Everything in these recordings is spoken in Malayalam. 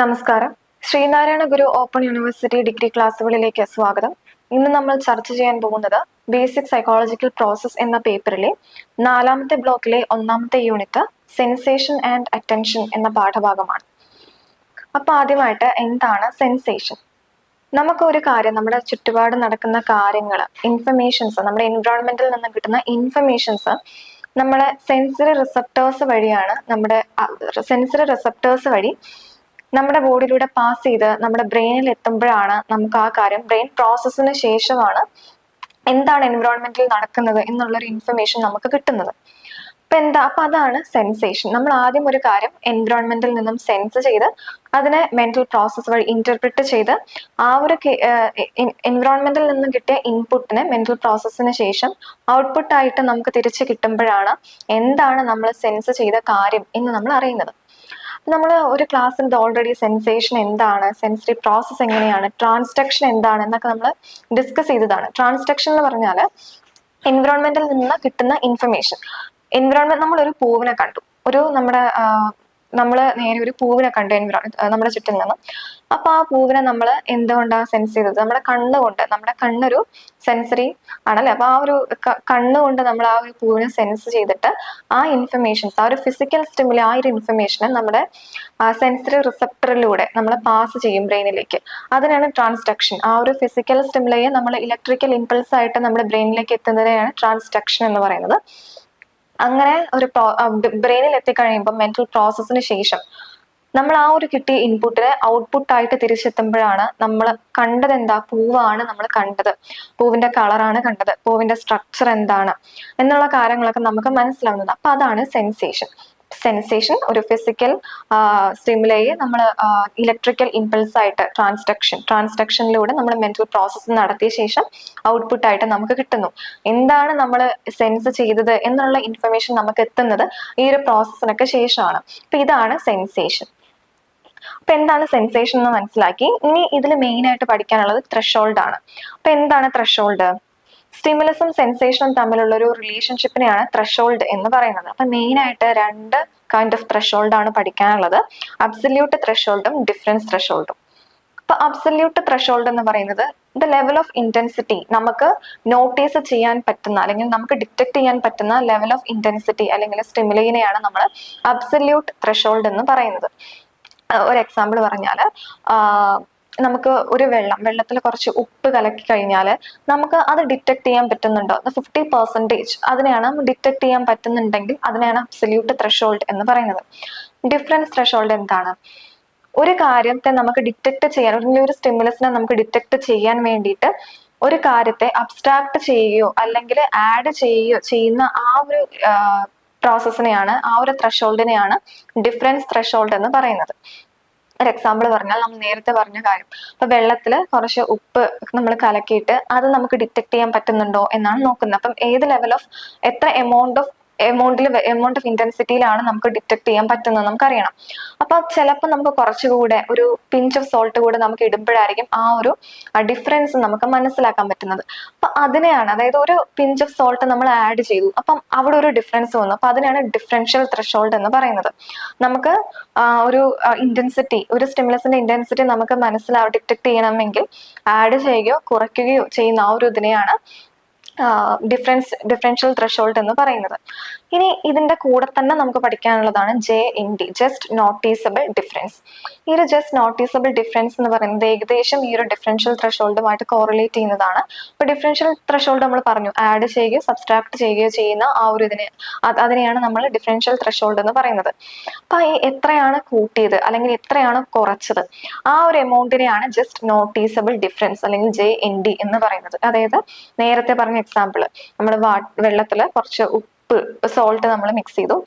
നമസ്കാരം. Sreenarayana Guru open university degree ക്ലാസ്സുകളിലേക്ക് സ്വാഗതം. ഇന്ന് നമ്മൾ ചർച്ച ചെയ്യാൻ പോകുന്നത് ബേസിക് സൈക്കോളജിക്കൽ പ്രോസസ് എന്ന പേപ്പറിലെ നാലാമത്തെ ബ്ലോക്കിലെ ഒന്നാമത്തെ യൂണിറ്റ് സെൻസേഷൻ ആൻഡ് അറ്റൻഷൻ എന്ന പാഠഭാഗമാണ്. അപ്പൊ ആദ്യമായിട്ട് എന്താണ് സെൻസേഷൻ? നമുക്ക് ഒരു കാര്യം നമ്മുടെ ചുറ്റുപാട് നടക്കുന്ന കാര്യങ്ങൾ ഇൻഫർമേഷൻസ് നമ്മുടെ എൻവയോൺമെന്റിൽ നിന്ന് കിട്ടുന്ന ഇൻഫർമേഷൻസ് നമ്മുടെ സെൻസറി റിസപ്റ്റേഴ്സ് വഴിയാണ് നമ്മുടെ സെൻസറി റിസപ്റ്റേഴ്സ് വഴി നമ്മുടെ ബോഡിയിലൂടെ പാസ് ചെയ്ത് നമ്മുടെ ബ്രെയിനിൽ എത്തുമ്പോഴാണ് നമുക്ക് ആ കാര്യം ബ്രെയിൻ പ്രോസസ്സിന് ശേഷമാണ് എന്താണ് എൻവറോൺമെന്റിൽ നടക്കുന്നത് എന്നുള്ളൊരു ഇൻഫർമേഷൻ നമുക്ക് കിട്ടുന്നത്. അപ്പൊ എന്താ? അപ്പൊ അതാണ് സെൻസേഷൻ നമ്മൾ ആദ്യം ഒരു കാര്യം എൻവറോൺമെന്റിൽ നിന്നും സെൻസ് ചെയ്ത് അതിനെ മെന്റൽ പ്രോസസ് വഴി ഇന്റർപ്രിറ്റ് ചെയ്ത് ആ ഒരു എൻവറോൺമെന്റിൽ നിന്നും കിട്ടിയ ഇൻപുട്ടിനെ മെന്റൽ പ്രോസസ്സിന് ശേഷം ഔട്ട്പുട്ടായിട്ട് നമുക്ക് തിരിച്ചു കിട്ടുമ്പോഴാണ് എന്താണ് നമ്മൾ സെൻസ് ചെയ്ത കാര്യം എന്ന് നമ്മൾ അറിയുന്നത്. നമ്മൾ ഒരു ക്ലാസ്സിൽ ഓൾറെഡി സെൻസേഷൻ എന്താണ്? സെൻസറി പ്രോസസ്സ് എങ്ങനെയാണ്? ട്രാൻസ്ഡക്ഷൻ എന്താണ്? എന്നൊക്കെ നമ്മൾ ഡിസ്കസ് ചെയ്തതാണ്. ട്രാൻസ്ഡക്ഷൻ എന്ന് പറഞ്ഞാൽ എൻവിറോൺമെന്റിൽ നിന്ന് കിട്ടുന്ന ഇൻഫർമേഷൻ എൻവിറോൺമെന്റ് നമ്മൾ ഒരു പൂവിനെ കണ്ടു. ഒരു നമ്മുടെ നമ്മൾ നേരെ ഒരു പൂവിനെ കണ്ടു നമ്മുടെ ചുറ്റിൽ നിന്നും. അപ്പൊ ആ പൂവിനെ നമ്മൾ എന്തുകൊണ്ടാണ് സെൻസ് ചെയ്തത്? നമ്മുടെ കണ്ണുകൊണ്ട് നമ്മുടെ കണ്ണൊരു സെൻസറി ആണല്ലേ? അപ്പൊ ആ ഒരു കണ്ണുകൊണ്ട് നമ്മൾ ആ ഒരു പൂവിനെ സെൻസ് ചെയ്തിട്ട് ആ ഇൻഫർമേഷൻസ് ആ ഒരു ഫിസിക്കൽ സ്റ്റിമുലി ആ ഒരു ഇൻഫർമേഷനെ നമ്മുടെ സെൻസറി റിസപ്റ്ററിലൂടെ നമ്മൾ പാസ് ചെയ്യും ബ്രെയിനിലേക്ക് അതിനാണ് ട്രാൻസ്ഡക്ഷൻ ആ ഒരു ഫിസിക്കൽ സ്റ്റിമുലയെ നമ്മൾ ഇലക്ട്രിക്കൽ ഇമ്പൾസ് ആയിട്ട് നമ്മുടെ ബ്രെയിനിലേക്ക് എത്തുന്നതിനെയാണ് ട്രാൻസ്ഡക്ഷൻ എന്ന് പറയുന്നത്. അങ്ങനെ ഒരു ബ്രെയിനിൽ എത്തിക്കഴിയുമ്പോൾ മെന്റൽ പ്രോസസ്സിന് ശേഷം നമ്മൾ ആ ഒരു കിട്ടിയ ഇൻപുട്ടിനെ ഔട്ട്പുട്ടായിട്ട് തിരിച്ചെത്തുമ്പോഴാണ് നമ്മൾ കണ്ടത് എന്താ? പൂവാണ് നമ്മൾ കണ്ടത്. പൂവിന്റെ കളറാണ് കണ്ടത്. പൂവിന്റെ സ്ട്രക്ചർ എന്താണ്? എന്നുള്ള കാര്യങ്ങളൊക്കെ നമുക്ക് മനസ്സിലാവുന്നത്. അപ്പൊ അതാണ് സെൻസേഷൻ സെൻസേഷൻ ഒരു ഫിസിക്കൽ സ്റ്റിമുലയെ നമ്മൾ ഇലക്ട്രിക്കൽ ഇമ്പൾസ് ആയിട്ട് ട്രാൻസ്ഡക്ഷൻ ട്രാൻസ്ഡക്ഷനിലൂടെ നമ്മൾ മെന്റൽ പ്രോസസ്സ് നടത്തിയ ശേഷം ഔട്ട്പുട്ട് ആയിട്ട് നമുക്ക് കിട്ടുന്നു. എന്താണ് നമ്മൾ സെൻസ് ചെയ്തത് എന്നുള്ള ഇൻഫർമേഷൻ നമുക്ക് എത്തുന്നത് ഈ ഒരു പ്രോസസ്സിനൊക്കെ ശേഷമാണ്. അപ്പൊ ഇതാണ് സെൻസേഷൻ അപ്പൊ എന്താണ് സെൻസേഷൻ എന്ന് മനസ്സിലാക്കി? ഇനി ഇതിൽ മെയിൻ ആയിട്ട് പഠിക്കാനുള്ളത് ത്രഷോൾഡ് ആണ്. അപ്പൊ എന്താണ് ത്രഷോൾഡ് സ്റ്റിമുലസും സെൻസേഷനും തമ്മിലുള്ള ഒരു റിലേഷൻഷിപ്പിനെയാണ് ത്രഷോൾഡ് എന്ന് പറയുന്നത്. അപ്പൊ മെയിൻ ആയിട്ട് രണ്ട് കൈൻഡ് ഓഫ് ത്രഷോൾഡ് ആണ് പഠിക്കാനുള്ളത്. അബ്സല്യൂട്ട് ത്രഷോൾഡും ഡിഫറൻസ് ത്രഷോൾഡും അപ്പൊ അബ്സല്യൂട്ട് ത്രഷോൾഡ് എന്ന് പറയുന്നത് ദ ലെവൽ ഓഫ് ഇന്റൻസിറ്റി നമുക്ക് നോട്ടീസ് ചെയ്യാൻ പറ്റുന്ന അല്ലെങ്കിൽ നമുക്ക് ഡിറ്റക്ട് ചെയ്യാൻ പറ്റുന്ന ലെവൽ ഓഫ് ഇന്റൻസിറ്റി അല്ലെങ്കിൽ സ്റ്റിമുലിനെയാണ് നമ്മൾ അബ്സല്യൂട്ട് ത്രഷോൾഡ് എന്ന് പറയുന്നത്. ഒരു എക്സാമ്പിൾ പറഞ്ഞാൽ നമുക്ക് ഒരു വെള്ളം വെള്ളത്തിൽ കുറച്ച് ഉപ്പ് കലക്കി കഴിഞ്ഞാൽ നമുക്ക് അത് ഡിറ്റക്ട് ചെയ്യാൻ പറ്റുന്നുണ്ടോ? ഫിഫ്റ്റി പെർസെന്റേജ് അതിനെയാണ് ഡിറ്റക്ട് ചെയ്യാൻ പറ്റുന്നുണ്ടെങ്കിൽ അതിനെയാണ് അബ്സല്യൂട്ട് ത്രഷോൾഡ് എന്ന് പറയുന്നത്. ഡിഫറൻസ് ത്രഷോൾഡ് എന്താണ്? ഒരു കാര്യത്തെ നമുക്ക് ഡിറ്റക്ട് ചെയ്യാൻ അല്ലെങ്കിൽ ഒരു സ്റ്റിമുലസിനെ നമുക്ക് ഡിറ്റക്ട് ചെയ്യാൻ വേണ്ടിയിട്ട് ഒരു കാര്യത്തെ അബ്സ്ട്രാക്ട് ചെയ്യുകയോ അല്ലെങ്കിൽ ആഡ് ചെയ്യുകയോ ചെയ്യുന്ന ആ ഒരു പ്രോസസ്സിനെയാണ് ആ ഒരു ത്രഷോൾഡിനെയാണ് ഡിഫറൻസ് ത്രഷോൾഡ് എന്ന് പറയുന്നത്. ഒരു എക്സാമ്പിൾ പറഞ്ഞാൽ നമ്മൾ നേരത്തെ പറഞ്ഞ കാര്യം. അപ്പൊ വെള്ളത്തിൽ കുറച്ച് ഉപ്പ് നമ്മൾ കലക്കിയിട്ട് അത് നമുക്ക് ഡിറ്റക്ട് ചെയ്യാൻ പറ്റുന്നുണ്ടോ എന്നാണ് നോക്കുന്നത്. അപ്പം ഏത് ലെവൽ ഓഫ് എത്ര എമൗണ്ട് ഓഫ് എമൗണ്ടിൽ എമൗണ്ട് ഓഫ് ഇന്റൻസിറ്റിയിലാണ് നമുക്ക് ഡിറ്റക്ട് ചെയ്യാൻ പറ്റുന്നത് നമുക്ക് അറിയണം അപ്പൊ ചിലപ്പോൾ നമുക്ക് കുറച്ചുകൂടെ ഒരു പിഞ്ച് ഓഫ് സോൾട്ട് കൂടെ നമുക്ക് ഇടുമ്പോഴായിരിക്കും ആ ഒരു ഡിഫറൻസ് നമുക്ക് മനസ്സിലാക്കാൻ പറ്റുന്നത്. അപ്പൊ അതിനെയാണ് അതായത് ഒരു പിഞ്ച് ഓഫ് സോൾട്ട് നമ്മൾ ആഡ് ചെയ്തു. അപ്പം അവിടെ ഒരു ഡിഫറൻസ് വന്നു. അപ്പൊ അതിനാണ് ഡിഫറൻഷ്യൽ ത്രഷോൾഡ് എന്ന് പറയുന്നത്. നമുക്ക് ഒരു ഇന്റൻസിറ്റി ഒരു സ്റ്റിമുലസിന്റെ ഇന്റൻസിറ്റി നമുക്ക് മനസ്സിലാവും ഡിറ്റക്ട് ചെയ്യണമെങ്കിൽ ആഡ് ചെയ്യുകയോ കുറയ്ക്കുകയോ ചെയ്യുന്ന ആ ഒരു ഇതിനെയാണ് ഡിഫറൻസ് ഡിഫറൻഷ്യൽ ത്രഷോൾഡ് എന്ന് പറയുന്നത്. ഇനി ഇതിന്റെ കൂടെ തന്നെ നമുക്ക് പഠിക്കാനുള്ളതാണ് J N D just noticeable difference ഈ ഒരു ജസ്റ്റ് നോട്ടീസബിൾ ഡിഫറൻസ് എന്ന് പറയുന്നത് ഏകദേശം ഈ ഒരു ഡിഫറൻഷ്യൽ ത്രഷോൾഡുമായിട്ട് കോറിലേറ്റ് ചെയ്യുന്നതാണ്. അപ്പോൾ ഡിഫറൻഷ്യൽ ത്രഷോൾഡ് നമ്മൾ പറഞ്ഞു ആഡ് ചെയ്യുകയോ സബ്സ്ട്രാക്ട് ചെയ്യുകയോ ചെയ്യുന്ന ആ ഒരു ഇതിനെ അതിനെയാണ് നമ്മൾ ഡിഫറൻഷ്യൽ ത്രഷോൾഡ് എന്ന് പറയുന്നത്. അപ്പൊ ഈ എത്രയാണ് കൂട്ടിയത് അല്ലെങ്കിൽ എത്രയാണ് കുറച്ചത് ആ ഒരു എമൗണ്ടിനെയാണ് ജസ്റ്റ് നോട്ടീസബിൾ ഡിഫറൻസ് അല്ലെങ്കിൽ ജെ എൻ ഡി എന്ന് പറയുന്നത്. അതായത് നേരത്തെ പറഞ്ഞ എക്സാമ്പിൾ നമ്മൾ വാ വെള്ളത്തിൽ കുറച്ച് ഉപ്പ് സോൾട്ട് നമ്മൾ മിക്സ് ചെയ്തു.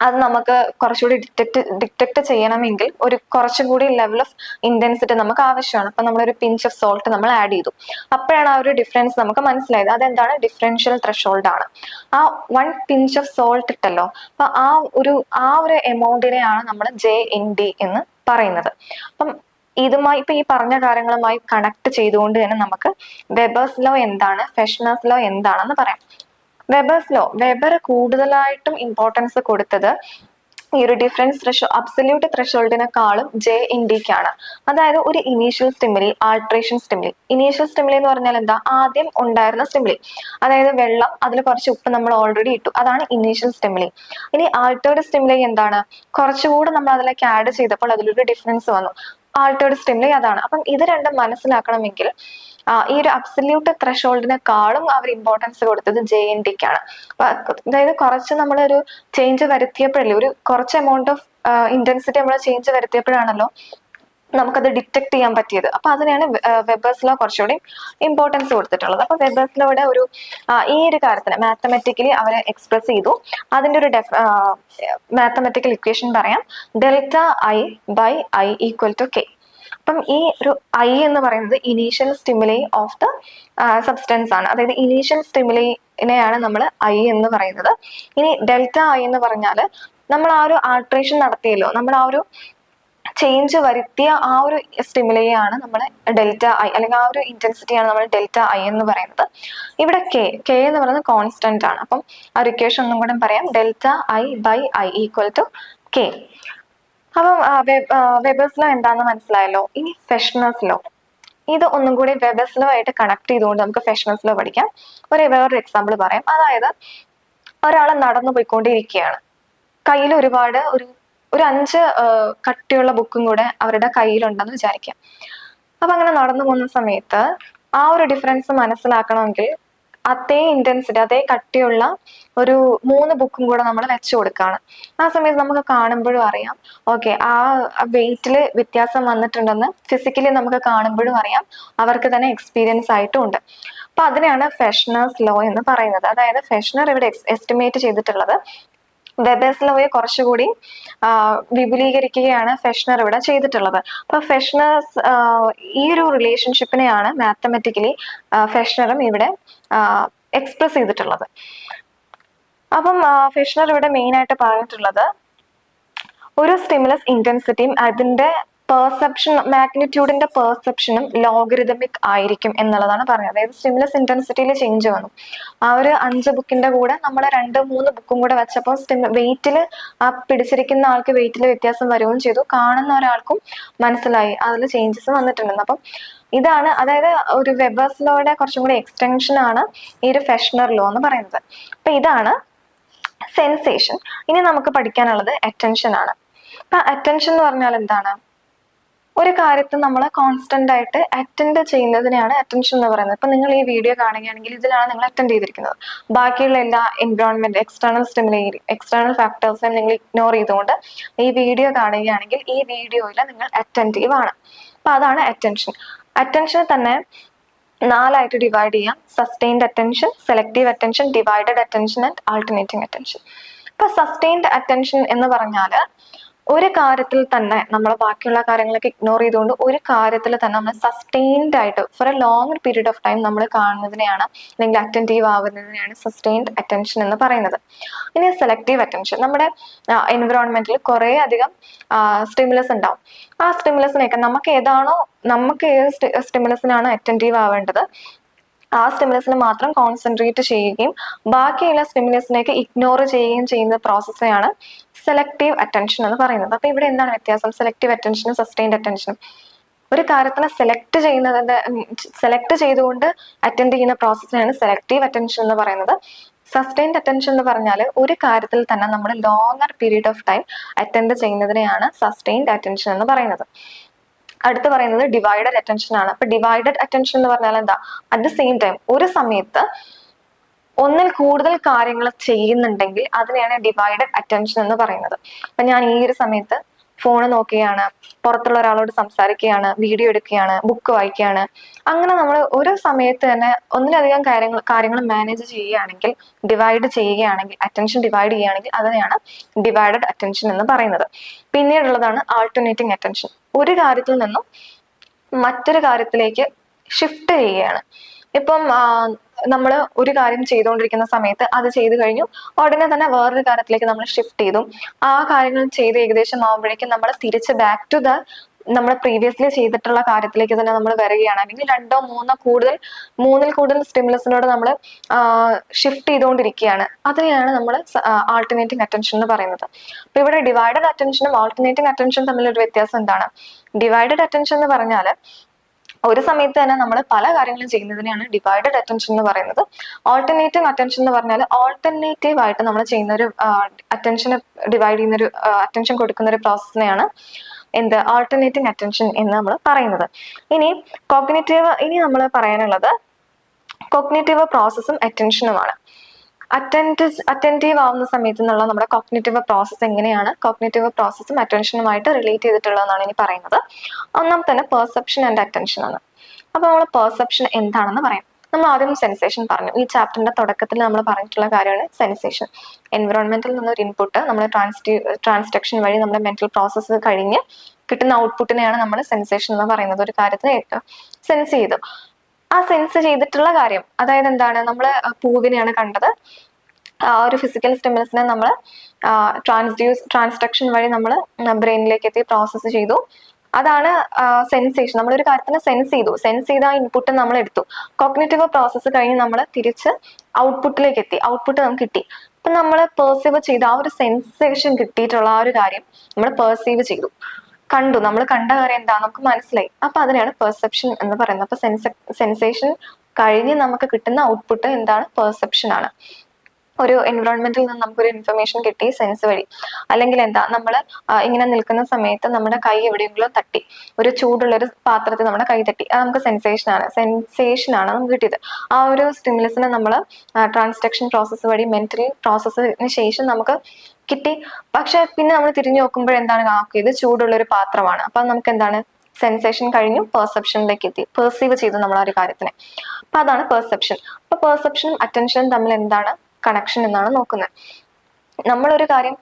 അത് നമുക്ക് കുറച്ചുകൂടി ഡിറ്റക്ട് ഡിറ്റക്ട് ചെയ്യണമെങ്കിൽ ഒരു കുറച്ചും കൂടി ലെവൽ ഓഫ് ഇന്റൻസിറ്റി നമുക്ക് ആവശ്യമാണ്. അപ്പൊ നമ്മളൊരു പിഞ്ച് ഓഫ് സോൾട്ട് നമ്മൾ ആഡ് ചെയ്തു. അപ്പോഴാണ് ആ ഒരു ഡിഫറൻസ് നമുക്ക് മനസ്സിലായത്. അതെന്താണ്? ഡിഫറൻഷ്യൽ ത്രഷോൾഡ് ആണ്. ആ വൺ പിഞ്ച് ഓഫ് സോൾട്ട് ഇട്ടല്ലോ. അപ്പൊ ആ ഒരു ആ ഒരു എമൗണ്ടിനെയാണ് നമ്മൾ ജെ എൻ ഡി എന്ന് പറയുന്നത്. അപ്പം ഇതുമായി ഇപ്പൊ ഈ പറഞ്ഞ കാര്യങ്ങളുമായി കണക്ട് ചെയ്തുകൊണ്ട് തന്നെ നമുക്ക് വെബേഴ്സ് ലോ എന്താണ്? ഫെഷനേഴ്സ് ലോ എന്താണെന്ന് പറയാം. വെബേഴ്സ് ലോ വെബർ കൂടുതലായിട്ടും ഇമ്പോർട്ടൻസ് കൊടുത്തത് ഈ ഒരു ഡിഫറൻസ് ത്രഷോ അബ്സല്യൂട്ട് ത്രഷോൾഡിനെക്കാളും ജെ ഇൻഡിക്കാണ് അതായത് ഒരു initial stimuli alteration stimuli initial stimuli എന്ന് പറഞ്ഞാൽ എന്താ? ആദ്യം ഉണ്ടായിരുന്ന സ്റ്റിമുലി അതായത് വെള്ളം അതിൽ കുറച്ച് ഉപ്പ് നമ്മൾ ഓൾറെഡി ഇട്ടു. അതാണ് ഇനീഷ്യൽ സ്റ്റിമുലി ഇനി ആൾട്ടേർഡ് സ്റ്റിമുലി എന്താണ്? കുറച്ചുകൂടെ നമ്മൾ അതിലേക്ക് ആഡ് ചെയ്തപ്പോൾ അതിലൊരു ഡിഫറൻസ് വന്നു. ആൾട്ടേർഡ് സ്റ്റിമുലി അതാണ്. അപ്പം ഇത് രണ്ടും മനസ്സിലാക്കണമെങ്കിൽ ഈ ഒരു അബ്സല്യൂട്ട് ത്രഷോൾഡിനെക്കാളും അവർ ഇമ്പോർട്ടൻസ് കൊടുത്തത് ജെ എൻ ഡിക്കാണ് അതായത് കുറച്ച് നമ്മളൊരു ചേഞ്ച് വരുത്തിയപ്പോഴല്ലേ ഒരു കുറച്ച് എമൗണ്ട് ഓഫ് ഇന്റൻസിറ്റി നമ്മൾ ചേഞ്ച് വരുത്തിയപ്പോഴാണല്ലോ നമുക്കത് ഡിറ്റക്ട് ചെയ്യാൻ പറ്റിയത്. അപ്പൊ അതിനെയാണ് വെബേഴ്സ് ലോ കുറച്ചുകൂടി ഇമ്പോർട്ടൻസ് കൊടുത്തിട്ടുള്ളത്. അപ്പൊ വെബേഴ്സ് ലോയുടെ ഒരു ഈ ഒരു കാര്യത്തിന് മാത്തമെറ്റിക്കലി അവർ എക്സ്പ്രസ് ചെയ്തു. അതിന്റെ ഒരു ഡെഫ് മാത്തമെറ്റിക്കൽ ഇക്വേഷൻ പറയാം. Delta I by I equal to K അപ്പം ഈ ഒരു ഐ എന്ന് പറയുന്നത് initial stimuli of the substance ആണ്. അതായത് ഇനീഷ്യൽ സ്റ്റിമുലൈനെയാണ് നമ്മൾ ഐ എന്ന് പറയുന്നത്. ഇനി ഡെൽറ്റ ഐ എന്ന് പറഞ്ഞാൽ നമ്മൾ ആ ഒരു ആൾട്രേഷൻ നടത്തിയല്ലോ. നമ്മൾ ആ ഒരു ചേഞ്ച് വരുത്തിയ ആ ഒരു സ്റ്റിമുലയാണ് നമ്മൾ ഡെൽറ്റ ഐ അല്ലെങ്കിൽ ആ ഒരു ഇന്റൻസിറ്റിയാണ് നമ്മൾ ഡെൽറ്റ ഐ എന്ന് പറയുന്നത്. ഇവിടെ കെ കെ എന്ന് പറയുന്നത് കോൺസ്റ്റന്റ് ആണ്. അപ്പം ആ ഒരു ഇക്വേഷൻ ഒന്നും കൂടെ പറയാം. Delta I by I equal to K അപ്പം വെബേഴ്സ് ലോ എന്താണെന്ന് മനസ്സിലായല്ലോ? ഇനി ഫെഷനേഴ്സ് ലോ ഇത് ഒന്നും കൂടി വെബേഴ്സ് ലോ ആയിട്ട് കണക്ട് ചെയ്തുകൊണ്ട് നമുക്ക് ഫെഷനേഴ്സ് ലോ പഠിക്കാം. ഒരു വേറൊരു എക്സാമ്പിൾ പറയാം. അതായത് ഒരാൾ നടന്നു പോയിക്കൊണ്ടിരിക്കുകയാണ് കയ്യിൽ ഒരുപാട് ഒരു ഒരു അഞ്ച് കട്ടിയുള്ള ബുക്കും കൂടെ അവരുടെ കയ്യിലുണ്ടെന്ന് വിചാരിക്കാം. അപ്പൊ അങ്ങനെ നടന്നു പോകുന്ന സമയത്ത് ആ ഒരു ഡിഫറൻസ് മനസ്സിലാക്കണമെങ്കിൽ അതേ ഇന്റൻസിറ്റി അതേ കട്ടിയുള്ള ഒരു മൂന്ന് ബുക്കും കൂടെ നമ്മൾ വെച്ചു കൊടുക്കുകയാണ് ആ സമയത്ത് നമുക്ക് കാണുമ്പോഴും അറിയാം. ഓക്കെ ആ വെയിറ്റിൽ വ്യത്യാസം വന്നിട്ടുണ്ടെന്ന് ഫിസിക്കലി നമുക്ക് കാണുമ്പോഴും അറിയാം. അവർക്ക് തന്നെ എക്സ്പീരിയൻസ് ആയിട്ടും ഉണ്ട്. അപ്പൊ അതിനെയാണ് ഫെഷനേഴ്സ് ലോ എന്ന് പറയുന്നത്. അതായത് ഫെഷനർ ഇവിടെ എസ്റ്റിമേറ്റ് ചെയ്തിട്ടുള്ളത്. വെബേഴ്സ് ലോയെ കുറച്ചുകൂടി വിപുലീകരിക്കുകയാണ് ഫെഷ്നർ ഇവിടെ ചെയ്തിട്ടുള്ളത്. അപ്പൊ ഫെഷ്നർ ഈ ഒരു റിലേഷൻഷിപ്പിനെയാണ് മാത്തമെറ്റിക്കലി ഫെഷ്നറും ഇവിടെ എക്സ്പ്രസ് ചെയ്തിട്ടുള്ളത്. അപ്പം ഫെഷ്നർ ഇവിടെ മെയിൻ ആയിട്ട് പറഞ്ഞിട്ടുള്ളത് ഒരു സ്റ്റിമുലസ് ഇന്റൻസിറ്റിയും അതിന്റെ പെർസെപ്ഷൻ മാഗ്നിറ്റ്യൂഡിന്റെ പെർസെപ്ഷനും ലോഗരിതമിക് ആയിരിക്കും എന്നുള്ളതാണ് പറഞ്ഞത്. അതായത് സ്റ്റിമുലസ് ഇന്റൻസിറ്റിയിൽ ചേഞ്ച് വന്നു. ആ ഒരു അഞ്ച് ബുക്കിന്റെ കൂടെ നമ്മൾ രണ്ട് മൂന്ന് ബുക്കും കൂടെ വെച്ചപ്പോൾ സ്റ്റിമ വെയിറ്റിൽ ആ പിടിച്ചിരിക്കുന്ന ആൾക്ക് വെയിറ്റിൽ വ്യത്യാസം വരികയും ചെയ്തു. കാണുന്ന ഒരാൾക്കും മനസ്സിലായി. അതിൽ ചേഞ്ചസ് വന്നിട്ടുണ്ടെന്ന്. അപ്പം ഇതാണ് അതായത് ഒരു വെബേഴ്സ് ലോയുടെ കുറച്ചും കൂടി എക്സ്റ്റൻഷൻ ആണ് ഈ ഒരു ഫെഷണർ ലോ എന്ന് പറയുന്നത്. അപ്പൊ ഇതാണ് സെൻസേഷൻ ഇനി നമുക്ക് പഠിക്കാനുള്ളത് അറ്റൻഷൻ ആണ്. അപ്പൊ അറ്റൻഷൻ എന്ന് പറഞ്ഞാൽ എന്താണ്? ഒരു കാര്യത്തിൽ നമ്മൾ കോൺസ്റ്റന്റ് ആയിട്ട് അറ്റൻഡ് ചെയ്യുന്നതിനെയാണ് അറ്റൻഷൻ എന്ന് പറയുന്നത്. ഇപ്പൊ നിങ്ങൾ ഈ വീഡിയോ കാണുകയാണെങ്കിൽ ഇതിലാണ് നിങ്ങൾ അറ്റൻഡ് ചെയ്തിരിക്കുന്നത്. ബാക്കിയുള്ള എല്ലാ എൻവയോൺമെന്റ് എക്സ്റ്റേണൽ സ്റ്റിമുലേ എക്സ്റ്റേണൽ ഫാക്ടേഴ്സിനെ നിങ്ങൾ ഇഗ്നോർ ചെയ്തുകൊണ്ട് ഈ വീഡിയോ കാണുകയാണെങ്കിൽ ഈ വീഡിയോയിൽ നിങ്ങൾ അറ്റന്റീവ് ആണ്. അപ്പൊ അതാണ് അറ്റൻഷൻ അറ്റൻഷനെ തന്നെ നാലായിട്ട് ഡിവൈഡ് ചെയ്യാം. Sustained attention selective attention divided attention and alternating attention ഇപ്പൊ സസ്റ്റെയിൻഡ് അറ്റൻഷൻ എന്ന് പറഞ്ഞാൽ ഒരു കാര്യത്തിൽ തന്നെ നമ്മൾ ബാക്കിയുള്ള കാര്യങ്ങളൊക്കെ ഇഗ്നോർ ചെയ്തുകൊണ്ട് ഒരു കാര്യത്തിൽ തന്നെ നമ്മൾ സസ്റ്റെയിൻഡ് ആയിട്ട് for a long period of time നമ്മൾ കാണുന്നതിനെയാണ് അല്ലെങ്കിൽ അറ്റന്റീവ് ആവുന്നതിനെയാണ് സസ്റ്റെയിൻഡ് അറ്റൻഷൻ എന്ന് പറയുന്നത്. ഇനി സെലക്റ്റീവ് അറ്റൻഷൻ നമ്മുടെ എൻവിറോൺമെന്റിൽ കുറേ അധികം സ്റ്റിമുലസ് ഉണ്ടാവും. ആ സ്റ്റിമുലസിനെയൊക്കെ നമുക്ക് ഏതാണോ നമുക്ക് ഏത് സ്റ്റിമുലസിനാണ് അറ്റന്റീവ് ആവേണ്ടത് ആ സ്റ്റിമുലസിന് മാത്രം കോൺസെൻട്രേറ്റ് ചെയ്യുകയും ബാക്കിയുള്ള സ്റ്റിമുലസിനെയൊക്കെ ഇഗ്നോർ ചെയ്യുകയും ചെയ്യുന്ന പ്രോസസ്സിനെയാണ് സെലക്റ്റീവ് അറ്റൻഷൻ എന്ന് പറയുന്നത്. അപ്പൊ ഇവിടെ എന്താണ് വ്യത്യാസം? സെലക്റ്റീവ് അറ്റൻഷനും സസ്റ്റൈൻഡ് അറ്റൻഷനും ഒരു കാര്യത്തിനെ സെലക്ട് ചെയ്യുന്നതിന്റെ സെലക്ട് ചെയ്തുകൊണ്ട് അറ്റൻഡ് ചെയ്യുന്ന പ്രോസസ്സിനാണ് സെലക്റ്റീവ് അറ്റൻഷൻ എന്ന് പറയുന്നത്. സസ്റ്റൈൻഡ് അറ്റൻഷൻ എന്ന് പറഞ്ഞാൽ ഒരു കാര്യത്തിൽ തന്നെ നമ്മൾ longer period of time attend ചെയ്യുന്നതിനെയാണ് sustained attention എന്ന് പറയുന്നത്. അടുത്ത് പറയുന്നത് ഡിവൈഡഡ് അറ്റൻഷൻ ആണ്. അപ്പൊ ഡിവൈഡഡ് അറ്റൻഷൻ എന്ന് പറഞ്ഞാൽ എന്താ? അറ്റ് ദ സെയിം ടൈം ഒരു സമയത്ത് ഒന്നിൽ കൂടുതൽ കാര്യങ്ങൾ ചെയ്യുന്നുണ്ടെങ്കിൽ അതിനെയാണ് ഡിവൈഡഡ് അറ്റൻഷൻ എന്ന് പറയുന്നത്. അപ്പൊ ഞാൻ ഈ ഒരു സമയത്ത് ഫോൺ നോക്കുകയാണ് പുറത്തുള്ള ഒരാളോട് സംസാരിക്കുകയാണ് വീഡിയോ എടുക്കുകയാണ് ബുക്ക് വായിക്കുകയാണ്. അങ്ങനെ നമ്മൾ ഒരു സമയത്ത് തന്നെ ഒന്നിലധികം കാര്യങ്ങൾ കാര്യങ്ങൾ മാനേജ് ചെയ്യുകയാണെങ്കിൽ ഡിവൈഡ് ചെയ്യുകയാണെങ്കിൽ അറ്റൻഷൻ ഡിവൈഡ് ചെയ്യുകയാണെങ്കിൽ അതിനെയാണ് ഡിവൈഡഡ് അറ്റൻഷൻ എന്ന് പറയുന്നത്. പിന്നീടുള്ളതാണ് ആൾട്ടർനേറ്റിംഗ് അറ്റൻഷൻ ഒരു കാര്യത്തിൽ നിന്നും മറ്റൊരു കാര്യത്തിലേക്ക് ഷിഫ്റ്റ് ചെയ്യുകയാണ്. ഇപ്പം നമ്മൾ ഒരു കാര്യം ചെയ്തുകൊണ്ടിരിക്കുന്ന സമയത്ത് അത് ചെയ്തു കഴിഞ്ഞു. ഉടനെ തന്നെ വേറൊരു കാര്യത്തിലേക്ക് നമ്മൾ ഷിഫ്റ്റ് ചെയ്തു. ആ കാര്യങ്ങൾ ചെയ്ത് ഏകദേശം ആവുമ്പോഴേക്കും നമ്മൾ തിരിച്ച് ബാക്ക് ടു ദ നമ്മൾ പ്രീവിയസ്ലി ചെയ്തിട്ടുള്ള കാര്യത്തിലേക്ക് തന്നെ നമ്മൾ വരികയാണ്. അല്ലെങ്കിൽ രണ്ടോ മൂന്നോ കൂടുതൽ മൂന്നിൽ കൂടുതൽ സ്റ്റിമുലസിനോട് നമ്മൾ ഷിഫ്റ്റ് ചെയ്തുകൊണ്ടിരിക്കുകയാണ്. അതിനെയാണ് നമ്മൾ ആൾട്ടർനേറ്റിംഗ് അറ്റൻഷൻ എന്ന് പറയുന്നത്. അപ്പൊ ഇവിടെ ഡിവൈഡഡ് അറ്റൻഷനും ആൾട്ടർനേറ്റിംഗ് അറ്റൻഷനും തമ്മിലൊരു വ്യത്യാസം എന്താണ്? ഡിവൈഡഡ് അറ്റൻഷൻ എന്ന് പറഞ്ഞാൽ ഒരു സമയത്ത് തന്നെ നമ്മൾ പല കാര്യങ്ങളും ചെയ്യുന്നതിനെയാണ് ഡിവൈഡഡ് അറ്റൻഷൻ എന്ന് പറയുന്നത്. ഓൾട്ടർനേറ്റീവ് അറ്റൻഷൻ എന്ന് പറഞ്ഞാൽ ഓൾട്ടർനേറ്റീവ് ആയിട്ട് നമ്മൾ ചെയ്യുന്ന ഒരു അറ്റൻഷന് ഡിവൈഡ് ചെയ്യുന്ന ഒരു അറ്റൻഷൻ കൊടുക്കുന്ന ഒരു പ്രോസസ്സിനെയാണ് എന്ത്? ആൾട്ടർനേറ്റിംഗ് അറ്റൻഷൻ എന്ന് നമ്മൾ പറയുന്നത്. ഇനി കോഗ്നേറ്റീവ് ഇനി നമ്മൾ പറയാനുള്ളത് കോഗ്നേറ്റീവ് പ്രോസസ്സും അറ്റൻഷനുമാണ് അറ്റന്റ് അറ്റന്റീവ് ആവുന്ന സമയത്ത് നിന്നുള്ള നമ്മുടെ കോഗ്നേറ്റീവ് പ്രോസസ്സ് എങ്ങനെയാണ്? കോഗ്നേറ്റീവ് പ്രോസസ്സും അറ്റൻഷനുമായിട്ട് റിലേറ്റ് ചെയ്തിട്ടുള്ളതെന്നാണ് ഇനി പറയുന്നത്. ഒന്നാം തന്നെ പെർസെപ്ഷൻ ആൻഡ് അറ്റൻഷൻ ആണ്. അപ്പോൾ നമ്മൾ പെർസെപ്ഷൻ എന്താണെന്ന് പറയാം. നമ്മൾ ആദ്യം സെൻസേഷൻ പറഞ്ഞു. ഈ ചാപ്റ്ററിന്റെ തുടക്കത്തിൽ നമ്മൾ പറഞ്ഞിട്ടുള്ള കാര്യമാണ് സെൻസേഷൻ എൻവിറോൺമെന്റിൽ നിന്നൊരു ഇൻപുട്ട് നമ്മൾ ട്രാൻസ്റ്റി ട്രാൻസ്ഡക്ഷൻ വഴി നമ്മുടെ മെന്റൽ പ്രോസസ്സ് കഴിഞ്ഞ് കിട്ടുന്ന ഔട്ട്പുട്ടിനെയാണ് നമ്മൾ സെൻസേഷൻ എന്ന് പറയുന്നത്. ഒരു കാര്യത്തിന് സെൻസ് ചെയ്തു. ആ സെൻസ് ചെയ്തിട്ടുള്ള കാര്യം. അതായത് എന്താണ്? നമ്മൾ പൂവിനെയാണ് കണ്ടത്. ആ ഒരു ഫിസിക്കൽ സ്റ്റിമുലസിനെ നമ്മൾ ട്രാൻസ്ഡ്യൂസ് ട്രാൻസ്ഡക്ഷൻ വഴി നമ്മൾ ബ്രെയിനിലേക്ക് എത്തി പ്രോസസ്സ് ചെയ്തു. അതാണ് സെൻസേഷൻ നമ്മളൊരു കാര്യത്തിന് സെൻസ് ചെയ്തു. സെൻസ് ചെയ്ത ആ ഇൻപുട്ട് നമ്മൾ എടുത്തു കോഗ്നേറ്റീവ് പ്രോസസ്സ് കഴിഞ്ഞ് നമ്മൾ തിരിച്ച് ഔട്ട്പുട്ടിലേക്ക് എത്തി ഔട്ട്പുട്ട് നമുക്ക് കിട്ടി. അപ്പൊ നമ്മൾ പെർസീവ് ചെയ്ത ആ ഒരു സെൻസേഷൻ കിട്ടിയിട്ടുള്ള ആ ഒരു കാര്യം നമ്മൾ പെർസീവ് ചെയ്തു. കണ്ടു. നമ്മൾ കണ്ട കാര്യം എന്താ? നമുക്ക് മനസ്സിലായി. അപ്പൊ അതിനെയാണ് പെർസെപ്ഷൻ എന്ന് പറയുന്നത്. അപ്പൊ സെൻസ സെൻസേഷൻ കഴിഞ്ഞ് നമുക്ക് കിട്ടുന്ന ഔട്ട്പുട്ട് എന്താണ്? പെർസെപ്ഷൻ ആണ്. ഒരു എൻവറോൺമെന്റിൽ നിന്ന് നമുക്കൊരു ഇൻഫർമേഷൻ കിട്ടി സെൻസ് വഴി. അല്ലെങ്കിൽ എന്താ? നമ്മൾ ഇങ്ങനെ നിൽക്കുന്ന സമയത്ത് നമ്മുടെ കൈ എവിടെയെങ്കിലും തട്ടി. ഒരു ചൂടുള്ള ഒരു പാത്രത്തിൽ നമ്മുടെ കൈ തട്ടി. അത് നമുക്ക് സെൻസേഷൻ ആണ്. സെൻസേഷൻ ആണ് നമുക്ക് കിട്ടിയത്. ആ ഒരു സ്റ്റിമുലസിനെ നമ്മൾ ട്രാൻസ്ഡക്ഷൻ പ്രോസസ്സ് വഴി മെന്റൽ പ്രോസസ്സിന് ശേഷം നമുക്ക് കിട്ടി. പക്ഷെ പിന്നെ നമ്മൾ തിരിഞ്ഞു നോക്കുമ്പോൾ എന്താണ് ഇത് ചൂടുള്ള ഒരു പാത്രമാണ്. അപ്പൊ നമുക്ക് എന്താണ്? സെൻസേഷൻ കഴിഞ്ഞു പെർസെപ്ഷനിലേക്ക് എത്തി. പെർസീവ് ചെയ്തു നമ്മൾ ആ ഒരു കാര്യത്തിനെ. അപ്പൊ അതാണ് പെർസെപ്ഷൻ അപ്പൊ പെർസെപ്ഷനും അറ്റൻഷനും തമ്മിൽ എന്താണ്? കണക്ഷൻ എന്നാണ് നോക്കുന്നത്. നമ്മളൊരു കാര്യം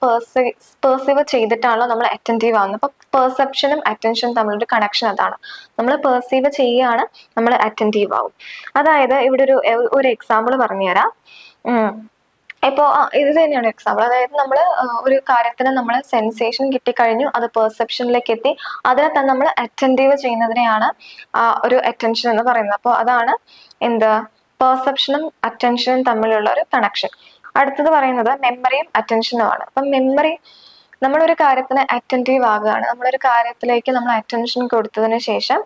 പെർസീവ് ചെയ്തിട്ടാണല്ലോ നമ്മൾ അറ്റന്റീവ് ആവുന്നത്. അപ്പൊ പെർസെപ്ഷനും അറ്റൻഷനും തമ്മിലൊരു കണക്ഷൻ അതാണ്. നമ്മൾ പെർസീവ് ചെയ്യുകയാണ് നമ്മൾ അറ്റന്റീവ് ആവും. അതായത് ഇവിടെ ഒരു ഒരു എക്സാമ്പിൾ പറഞ്ഞുതരാം. ഇപ്പോ ഇത് തന്നെയാണ് എക്സാമ്പിൾ അതായത് നമ്മൾ ഒരു കാര്യത്തിന് നമ്മൾ സെൻസേഷൻ കിട്ടിക്കഴിഞ്ഞു അത് പെർസെപ്ഷനിലേക്ക് എത്തി അതിനെ തന്നെ നമ്മൾ അറ്റന്റീവ് ചെയ്യുന്നതിനെയാണ് ഒരു അറ്റൻഷൻ എന്ന് പറയുന്നത്. അപ്പോൾ അതാണ് എന്ത് പെർസെപ്ഷനും അറ്റൻഷനും തമ്മിലുള്ള ഒരു കണക്ഷൻ അടുത്തത് പറയുന്നത് മെമ്മറിയും അറ്റൻഷനുമാണ് അപ്പം മെമ്മറി നമ്മളൊരു കാര്യത്തിന് അറ്റന്റീവ് ആകുകയാണ്. നമ്മളൊരു കാര്യത്തിലേക്ക് നമ്മൾ അറ്റൻഷൻ കൊടുത്തതിന് ശേഷം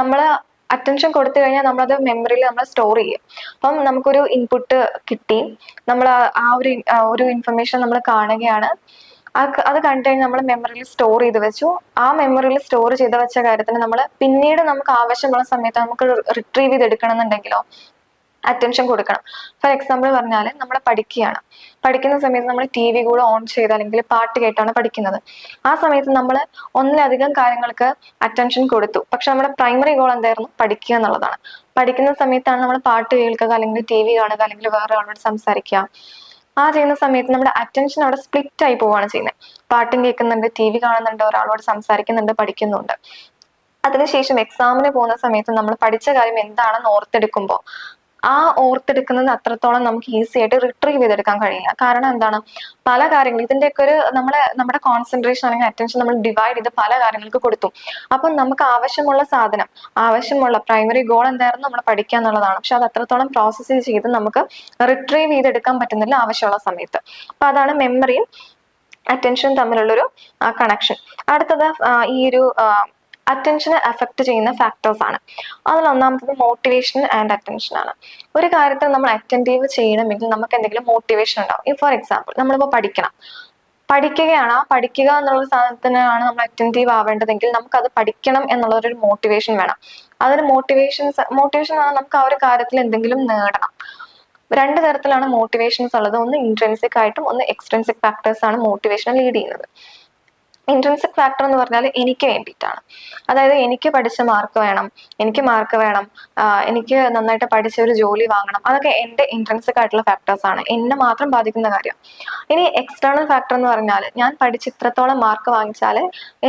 നമ്മൾ അറ്റൻഷൻ കൊടുത്തു കഴിഞ്ഞാൽ നമ്മളത് മെമ്മറിയിൽ നമ്മൾ സ്റ്റോർ ചെയ്യും. അപ്പം നമുക്കൊരു ഇൻപുട്ട് കിട്ടി. നമ്മൾ ആ ഒരു ഒരു ഇൻഫർമേഷൻ നമ്മൾ കാണുകയാണ്. അത് കണ്ടു കഴിഞ്ഞാൽ നമ്മൾ മെമ്മറിയിൽ സ്റ്റോർ ചെയ്ത് വെച്ചു. ആ മെമ്മറിയിൽ സ്റ്റോർ ചെയ്ത് വെച്ച കാര്യത്തിന് നമ്മൾ പിന്നീട് നമുക്ക് ആവശ്യമുള്ള സമയത്ത് നമുക്ക് റിട്രീവ് ചെയ്ത് എടുക്കണം എന്നുണ്ടെങ്കിലോ അറ്റൻഷൻ കൊടുക്കണം. ഫോർ എക്സാമ്പിൾ പറഞ്ഞാൽ നമ്മൾ പഠിക്കുകയാണ്. പഠിക്കുന്ന സമയത്ത് നമ്മൾ ടി വി കൂടെ ഓൺ ചെയ്ത് അല്ലെങ്കിൽ പാട്ട് കേട്ടാണ് പഠിക്കുന്നത്. ആ സമയത്ത് നമ്മൾ ഒന്നിലധികം കാര്യങ്ങൾക്ക് അറ്റൻഷൻ കൊടുത്തു. പക്ഷെ നമ്മുടെ പ്രൈമറി ഗോൾ എന്തായിരുന്നു? പഠിക്കുക എന്നുള്ളതാണ്. പഠിക്കുന്ന സമയത്താണ് നമ്മൾ പാട്ട് കേൾക്കുക അല്ലെങ്കിൽ ടി വി കാണുക അല്ലെങ്കിൽ വേറെ ആളോട് സംസാരിക്കുക. ആ ചെയ്യുന്ന സമയത്ത് നമ്മുടെ അറ്റൻഷൻ അവിടെ സ്പ്ലിറ്റ് ആയി പോവുകയാണ് ചെയ്യുന്നത്. പാട്ടും കേൾക്കുന്നുണ്ട് ടി വി കാണുന്നുണ്ട് ഒരാളോട് സംസാരിക്കുന്നുണ്ട് പഠിക്കുന്നുണ്ട്. അതിനുശേഷം എക്സാമിന് പോകുന്ന സമയത്ത് നമ്മൾ പഠിച്ച കാര്യം എന്താണെന്ന് ഓർത്തെടുക്കുമ്പോൾ ആ ഓർത്തെടുക്കുന്നത് അത്രത്തോളം നമുക്ക് ഈസി ആയിട്ട് റിട്രീവ് ചെയ്തെടുക്കാൻ കഴിയില്ല. കാരണം എന്താണ്? പല കാര്യങ്ങൾ ഇതിന്റെയൊക്കെ ഒരു നമ്മളെ നമ്മുടെ കോൺസെൻട്രേഷൻ അല്ലെങ്കിൽ അറ്റൻഷൻ നമ്മൾ ഡിവൈഡ് ചെയ്ത് പല കാര്യങ്ങൾക്ക് കൊടുത്തു. അപ്പം നമുക്ക് ആവശ്യമുള്ള സാധനം ആവശ്യമുള്ള പ്രൈമറി ഗോൾ എന്തായിരുന്നു നമ്മൾ പഠിക്കുക എന്നുള്ളതാണ്. പക്ഷെ അത് അത്രത്തോളം പ്രോസസ്സ് ചെയ്ത് നമുക്ക് റിട്രീവ് ചെയ്തെടുക്കാൻ പറ്റുന്നില്ല ആവശ്യമുള്ള സമയത്ത്. അപ്പൊ അതാണ് മെമ്മറിയും അറ്റൻഷൻ തമ്മിലുള്ളൊരു കണക്ഷൻ അടുത്തത് ഈ ഒരു അറ്റൻഷനെ അഫക്റ്റ് ചെയ്യുന്ന ഫാക്ടേഴ്സ് ആണ്. അതിൽ ഒന്നാമത്തത് മോട്ടിവേഷൻ ആൻഡ് അറ്റൻഷൻ ആണ്. ഒരു കാര്യത്തിൽ നമ്മൾ അറ്റന്റീവ് ചെയ്യണമെങ്കിൽ നമുക്ക് എന്തെങ്കിലും മോട്ടിവേഷൻ ഉണ്ടാവും. ഫോർ എക്സാമ്പിൾ നമ്മളിപ്പോൾ പഠിക്കണം. പഠിക്കുകയാണ്. ആ പഠിക്കുക എന്നുള്ള സാധനത്തിനാണ് നമ്മൾ അറ്റന്റീവ് ആവേണ്ടതെങ്കിൽ നമുക്ക് അത് പഠിക്കണം എന്നുള്ളൊരു മോട്ടിവേഷൻ വേണം. അതൊരു മോട്ടിവേഷൻസ് മോട്ടിവേഷൻ ആണ് നമുക്ക് ആ ഒരു കാര്യത്തിൽ എന്തെങ്കിലും നേടണം. രണ്ട് തരത്തിലാണ് മോട്ടിവേഷൻസ് ഉള്ളത്. ഒന്ന് ഇൻട്രൻസിക് ആയിട്ടും ഒന്ന് എക്സ്ട്രൻസിക് ഫാക്ടേഴ്സ് ആണ് മോട്ടിവേഷൻ ലീഡ് ചെയ്യുന്നത്. ഇൻട്രൻസിക് ഫാക്ടർ എന്ന് പറഞ്ഞാൽ എനിക്ക് വേണ്ടിയിട്ടാണ്. അതായത് എനിക്ക് പഠിച്ച മാർക്ക് വേണം എനിക്ക് മാർക്ക് വേണം എനിക്ക് നന്നായിട്ട് പഠിച്ച ഒരു ജോലി വാങ്ങണം. അതൊക്കെ എന്റെ ഇൻട്രൻസിക് ആയിട്ടുള്ള ഫാക്ടേഴ്സ് ആണ്. എന്നെ മാത്രം ബാധിക്കുന്ന കാര്യം. ഇനി എക്സ്റ്റേണൽ ഫാക്ടർ എന്ന് പറഞ്ഞാൽ ഞാൻ പഠിച്ച് ഇത്രത്തോളം മാർക്ക് വാങ്ങിച്ചാൽ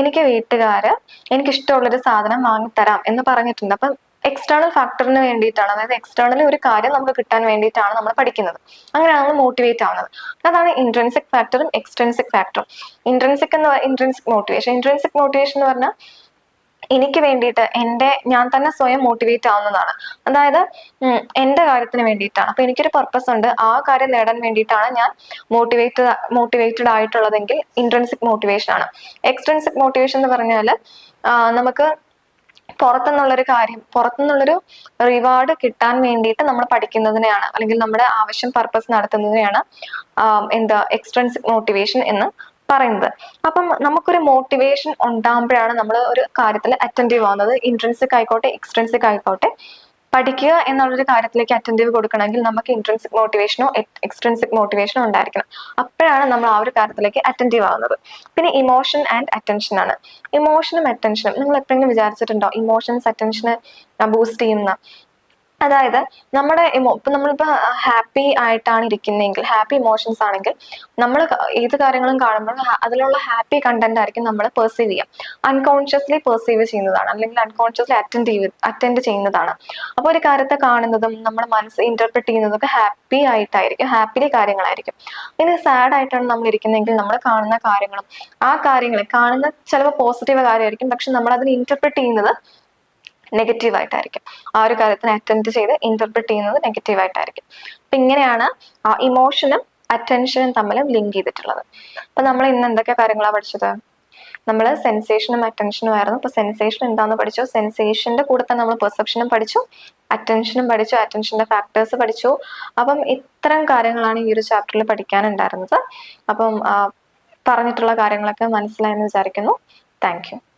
എനിക്ക് വീട്ടുകാർ എനിക്ക് ഇഷ്ടമുള്ളൊരു സാധനം വാങ്ങിത്തരാം എന്ന് പറഞ്ഞിട്ടുണ്ട്. അപ്പം എക്സ്റ്റേണൽ ഫാക്ടറിന് വേണ്ടിയിട്ടാണ്. അതായത് എക്സ്റ്റേണലി ഒരു കാര്യം നമുക്ക് കിട്ടാൻ വേണ്ടിയിട്ടാണ് നമ്മൾ പഠിക്കുന്നത്. അങ്ങനെയാണ് നമ്മൾ മോട്ടിവേറ്റ് ആവുന്നത്. അതാണ് ഇൻട്രൻസിക് ഫാക്ടറും എക്സ്ട്രൻസിക് ഫാക്ടറും ഇൻട്രൻസിക് എന്ന് ഇൻട്രൻസിക് മോട്ടിവേഷൻ ഇൻട്രൻസിക് മോട്ടിവേഷൻ എന്ന് പറഞ്ഞാൽ എനിക്ക് വേണ്ടിയിട്ട് എന്റെ ഞാൻ തന്നെ സ്വയം മോട്ടിവേറ്റ് ആവുന്നതാണ്. അതായത് എന്റെ കാര്യത്തിന് വേണ്ടിയിട്ടാണ്. അപ്പൊ എനിക്കൊരു പർപ്പസ് ഉണ്ട്. ആ കാര്യം നേടാൻ വേണ്ടിയിട്ടാണ് ഞാൻ മോട്ടിവേറ്റ് മോട്ടിവേറ്റഡ് ആയിട്ടുള്ളതെങ്കിൽ ഇൻട്രൻസിക് മോട്ടിവേഷൻ ആണ്. എക്സ്ട്രൻസിക് മോട്ടിവേഷൻ എന്ന് പറഞ്ഞാൽ നമുക്ക് പുറത്തുനിന്നുള്ളൊരു കാര്യം പുറത്തുനിന്നുള്ളൊരു റിവാർഡ് കിട്ടാൻ വേണ്ടിയിട്ട് നമ്മൾ പഠിക്കുന്നതിനെയാണ് അല്ലെങ്കിൽ നമ്മുടെ ആവശ്യം പർപ്പസ് നടത്തുന്നതിനെയാണ് എന്താ എക്സ്ട്രൻസിക് മോട്ടിവേഷൻ എന്ന് പറയുന്നത്. അപ്പം നമുക്കൊരു മോട്ടിവേഷൻ ഉണ്ടാകുമ്പോഴാണ് നമ്മൾ ഒരു കാര്യത്തിൽ അറ്റന്റീവ് ആവുന്നത്. ഇൻട്രൻസിക് ആയിക്കോട്ടെ എക്സ്ട്രൻസിക് ആയിക്കോട്ടെ. പഠിക്കുക എന്നുള്ളൊരു കാര്യത്തിലേക്ക് അറ്റന്റീവ് കൊടുക്കണമെങ്കിൽ നമുക്ക് ഇൻട്രൻസിക് മോട്ടിവേഷനോ എക്സ്ട്രൻസിക് മോട്ടിവേഷനോ ഉണ്ടായിരിക്കണം. അപ്പോഴാണ് നമ്മൾ ആ ഒരു കാര്യത്തിലേക്ക് അറ്റന്റീവ് ആവുന്നത്. പിന്നെ ഇമോഷൻ ആൻഡ് അറ്റൻഷൻ ആണ്. ഇമോഷനും അറ്റൻഷനും നിങ്ങൾ എപ്പോഴെങ്കിലും വിചാരിച്ചിട്ടുണ്ടോ? ഇമോഷൻസ് അറ്റൻഷന് ബൂസ്റ്റ് ചെയ്യുന്ന അതായത് നമ്മുടെ ഇപ്പൊ നമ്മളിപ്പോ ഹാപ്പി ആയിട്ടാണ് ഇരിക്കുന്നതെങ്കിൽ ഹാപ്പി ഇമോഷൻസ് ആണെങ്കിൽ നമ്മൾ ഏത് കാര്യങ്ങളും കാണുമ്പോൾ അതിലുള്ള ഹാപ്പി കണ്ടന്റ് ആയിരിക്കും നമ്മൾ പെർസീവ് ചെയ്യാം. അൺകോൺഷ്യസ്ലി പെർസീവ് ചെയ്യുന്നതാണ് അല്ലെങ്കിൽ അൺകോൺഷ്യസ്ലി അറ്റൻഡ് ചെയ്ത് അറ്റൻഡ് ചെയ്യുന്നതാണ്. അപ്പോൾ ഒരു കാര്യത്തെ കാണുന്നതും നമ്മുടെ മനസ്സ് ഇന്റർപ്രറ്റ് ചെയ്യുന്നതൊക്കെ ഹാപ്പി ആയിട്ടായിരിക്കും ഹാപ്പിലി കാര്യങ്ങളായിരിക്കും. ഇനി സാഡ് ആയിട്ടാണ് നമ്മൾ ഇരിക്കുന്നതെങ്കിൽ നമ്മൾ കാണുന്ന കാര്യങ്ങളും ആ കാര്യങ്ങളെ കാണുന്ന ചിലപ്പോൾ പോസിറ്റീവ് കാര്യമായിരിക്കും പക്ഷെ നമ്മൾ അതിനെ ഇന്റർപ്രറ്റ് ചെയ്യുന്നത് നെഗറ്റീവ് ആയിട്ടായിരിക്കും. ആ ഒരു കാര്യത്തിനെ അറ്റൻഡ് ചെയ്ത് ഇന്റർപ്രറ്റ് ചെയ്യുന്നത് നെഗറ്റീവ് ആയിട്ടായിരിക്കും. അപ്പൊ ഇങ്ങനെയാണ് ഇമോഷനും അറ്റൻഷനും തമ്മിൽ ലിങ്ക് ചെയ്തിട്ടുള്ളത്. അപ്പൊ നമ്മൾ ഇന്ന് എന്തൊക്കെ കാര്യങ്ങളാണ് പഠിച്ചത്? നമ്മൾ സെൻസേഷനും അറ്റൻഷനും ആയിരുന്നു. അപ്പൊ സെൻസേഷൻ എന്താന്ന് പഠിച്ചു? സെൻസേഷന്റെ കൂടെ തന്നെ നമ്മൾ പെർസെപ്ഷനും പഠിച്ചു. അറ്റൻഷനും പഠിച്ചു. അറ്റൻഷന്റെ ഫാക്ടേഴ്സ് പഠിച്ചു. അപ്പം ഇത്തരം കാര്യങ്ങളാണ് ഈ ഒരു ചാപ്റ്ററിൽ പഠിക്കാനുണ്ടായിരുന്നത്. അപ്പം പറഞ്ഞിട്ടുള്ള കാര്യങ്ങളൊക്കെ മനസ്സിലായെന്ന് വിചാരിക്കുന്നു. താങ്ക്